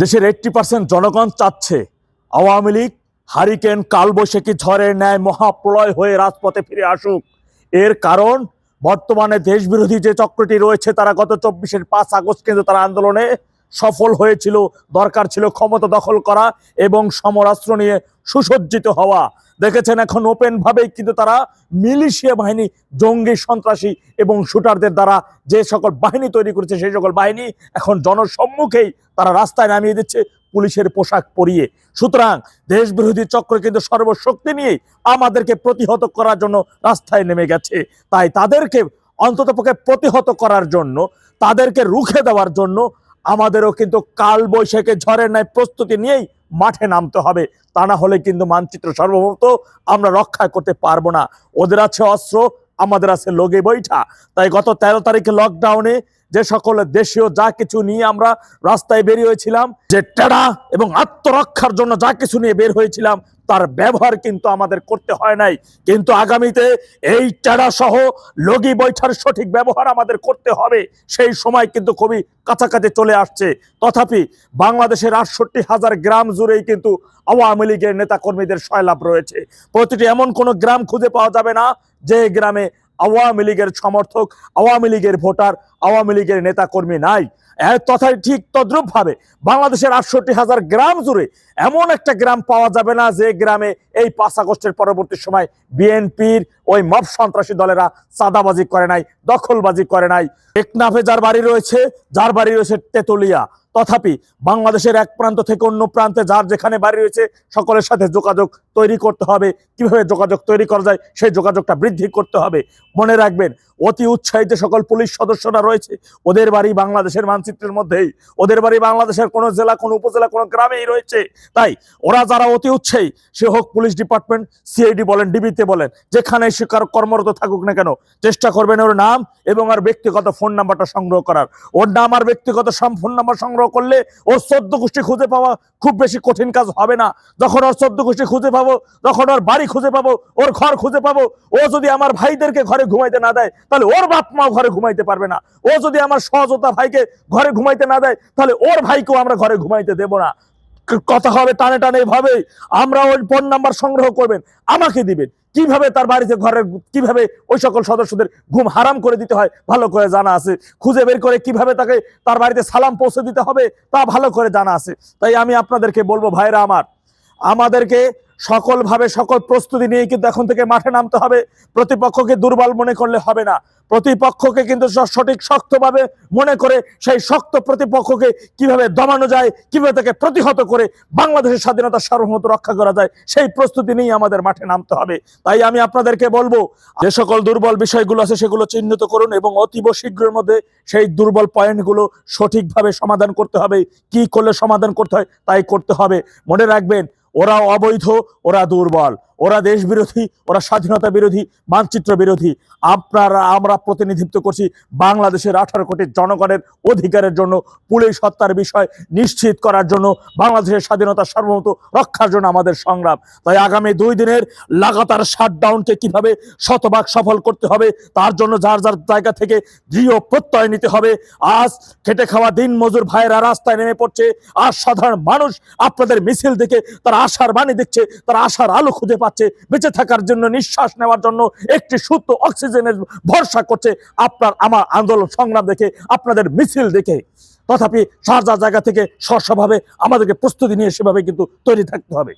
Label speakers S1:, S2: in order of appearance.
S1: দেশের eighty percent জনগণ চাচ্ছে আওয়ামী লীগ, হারিকেন, কালবৈশাখী ঝড়ের ন্যায় মহাপ্রলয় হয়ে রাজপথে ফিরে আসুক। এর কারণ, বর্তমানে দেশবিরোধী যে চক্রটি রয়েছে, তারা গত চব্বিশের পাঁচ আগস্ট কিন্তু তারা আন্দোলনে সফল হয়েছিল, দরকার ছিল ক্ষমতা দখল করা এবং সমরাস্ত্র নিয়ে সুসজ্জিত হওয়া। দেখেছেন এখন ওপেন ভাবেই কিন্তু তারা মিলিশিয়া বাহিনী, জঙ্গি, সন্ত্রাসী এবং শুটারদের দ্বারা যে সকল বাহিনী তৈরি করেছে সেই সকল বাহিনী এখন জনসম্মুখেই তারা রাস্তায় নামিয়ে দিচ্ছে পুলিশের পোশাক পরিয়ে। সুতরাং দেশ বিরোধী চক্র কিন্তু সর্বশক্তি নিয়েই আমাদেরকে প্রতিহত করার জন্য রাস্তায় নেমে গেছে। তাই তাদেরকে অন্ততপক্ষে প্রতিহত করার জন্য, তাদেরকে রুখে দেওয়ার জন্য আমাদেরও কিন্তু কাল বৈশাখে ঝড়ের ন্যায় প্রস্তুতি নিয়েই মাঠে নামতে হবে। তা না হলে কিন্তু মানচিত্র সর্বভৌমত্ব আমরা রক্ষা করতে পারব না। ওদের আছে অস্ত্র, আমাদের আছে লোগে বৈঠা। তাই গত তেরো তারিখে লকডাউনে যে সকল দেশীয় যা কিছু নিয়ে আমরা রাস্তায় বেরিয়ে হয়েছিলাম যে টেডা এবং আত্মরক্ষার জন্য যা কিছু নিয়ে বের হয়েছিলাম তার ব্যবহার কিন্তু আমাদের করতে হয় নাই। কিন্তু আগামীতে এই চারা সহ লগি বৈঠার সঠিক ব্যবহার আমাদের করতে হবে। সেই সময় কিন্তু খুবই কাছাকাছি চলে আসছে। তথাপি বাংলাদেশের আটষট্টি হাজার গ্রাম জুড়েই কিন্তু আওয়ামী লীগের নেতাকর্মীদের সয়লাভ রয়েছে। প্রতিটি এমন কোনো গ্রাম খুঁজে পাওয়া যাবে না যে গ্রামে আওয়ামী লীগের সমর্থক, আওয়ামী লীগের ভোটার, আওয়ামী লীগের নেতা কর্মী নাই। এ তথায় ঠিক তদ্রুপ ভাবে বাংলাদেশের আটষট্টি হাজার গ্রাম জুড়ে এমন একটা গ্রাম পাওয়া যাবে না যে গ্রামে এই পাঁচ আগস্টের পরবর্তী সময় বিএনপির ওই মব সন্ত্রাসী দলেরা চাঁদাবাজি করে নাই, দখলবাজি করে নাই। টেকনাফে যার বাড়ি রয়েছে, যার বাড়ি রয়েছে তেতুলিয়া। তথাপি বাংলাদেশের এক প্রান্ত থেকে অন্য প্রান্তে যার যেখানে বাড়ি রয়েছে, সকলের সাথে যোগাযোগ তৈরি করতে হবে। কীভাবে যোগাযোগ তৈরি করা যায়, সেই যোগাযোগটা বৃদ্ধি করতে হবে। মনে রাখবেন, অতি উৎসাহিত সকল পুলিশ সদস্যরা রয়েছে। ওদের বাড়ি বাংলাদেশের মানচিত্রের মধ্যেই। ওদের বাড়ি বাংলাদেশের কোনো জেলা, কোনো উপজেলা, কোনো গ্রামেই রয়েছে। তাই ওরা যারা অতি উৎসাহী, সে হোক পুলিশ ডিপার্টমেন্ট, সিআইডি বলেন, ডিবিতে বলেন, যেখানে সে কারও কর্মরত থাকুক না কেন, চেষ্টা করবেন ওর নাম এবং আর ব্যক্তিগত ফোন নাম্বারটা সংগ্রহ করার। ওর নাম আর ব্যক্তিগত ফোন নাম্বার সংগ্রহ করলে ওর চোদ্দ গোষ্ঠী খুঁজে পাওয়া খুব বেশি কঠিন কাজ হবে না। যখন ওর চোদ্দ গোষ্ঠী খুঁজে পাবো, যখন ওর বাড়ি খুঁজে পাবো, ওর ঘর খুঁজে পাবো, ও যদি আমার ভাইদেরকে ঘরে ঘুমাইতে না দেয়, তাহলে ওর বাপ মাও ঘরে ঘুমাইতে পারবে না। ও যদি আমার সহজতা ভাইকে ঘরে ঘুমাইতে না দেয়, তাহলে ওর ভাইকেও আমরা ঘরে ঘুমাইতে দেব না। কথা হবে টানে টানে এভাবে আমরা ওই ফোন নাম্বার সংগ্রহ করবেন, আমাকে দিবেন। কীভাবে তার বাড়িতে ঘরের, কীভাবে ওই সকল সদস্যদের ঘুম হারাম করে দিতে হয়, ভালো করে জানা আছে। খুঁজে বের করে কীভাবে তাকে তার বাড়িতে সালাম পৌঁছে দিতে হবে, তা ভালো করে জানা আছে। তাই আমি আপনাদেরকে বলব, ভাইরা আমার, আমাদেরকে সকলভাবে সকল প্রস্তুতি নিয়ে কিন্তু এখন থেকে মাঠে নামতে হবে। প্রতিপক্ষকে দুর্বল মনে করলে হবে না। প্রতিপক্ষকে কিন্তু সঠিক শক্তভাবে মনে করে সেই শক্ত প্রতিপক্ষকে কীভাবে দমানো যায়, কীভাবে তাকে প্রতিহত করে বাংলাদেশের স্বাধীনতা সার্বভৌমত্ব রক্ষা করা যায়, সেই প্রস্তুতি নিয়ে আমাদের মাঠে নামতে হবে। তাই আমি আপনাদেরকে বলব, যে সকল দুর্বল বিষয়গুলো আছে সেগুলো চিহ্নিত করুন এবং অতীব শীঘ্রের মধ্যে সেই দুর্বল পয়েন্টগুলো সঠিকভাবে সমাধান করতে হবে। কি করলে সমাধান করতে হয়, তাই করতে হবে। মনে রাখবেন ওরা অবৈধ ওরা দুর্বল। ওরা দেশ বিরোধী, ওরা স্বাধীনতা বিরোধী, মানচিত্র বিরোধী। আপনারা, আমরা প্রতিনিধিত্ব করছি বাংলাদেশের আঠারো কোটি জনগণের অধিকারের জন্য, পুলিশ হত্যার বিষয় নিশ্চিত করার জন্য, বাংলাদেশের স্বাধীনতা সার্বভৌমত্ব রক্ষার জন্য আমাদের সংগ্রাম। তাই আগামী দুই দিনের লাগাতার শাটডাউনকে কীভাবে শতভাগ সফল করতে হবে, তার জন্য যার যার জায়গা থেকে দৃঢ় প্রত্যয় নিতে হবে, আজ খেটে খাওয়া দিন মজুর ভাইয়েরা রাস্তায় নেমে পড়ছে, আর সাধারণ মানুষ আপনাদের মিছিল দেখে তারা আশার বাণী দেখছে, তারা আশার আলো খুঁজে পাচ্ছে। বেঁচে থাকার জন্য, নিঃশ্বাস নেওয়ার জন্য একটি সুত্র অক্সিজেনের ভরসা করছে আপনার আমার আন্দোলন সংগ্রাম দেখে, আপনাদের মিছিল দেখে। তথাপি সার যার জায়গা থেকে স্বস্বভাবে আমাদেরকে প্রস্তুতি নিয়ে সেভাবে কিন্তু তৈরি থাকতে হবে।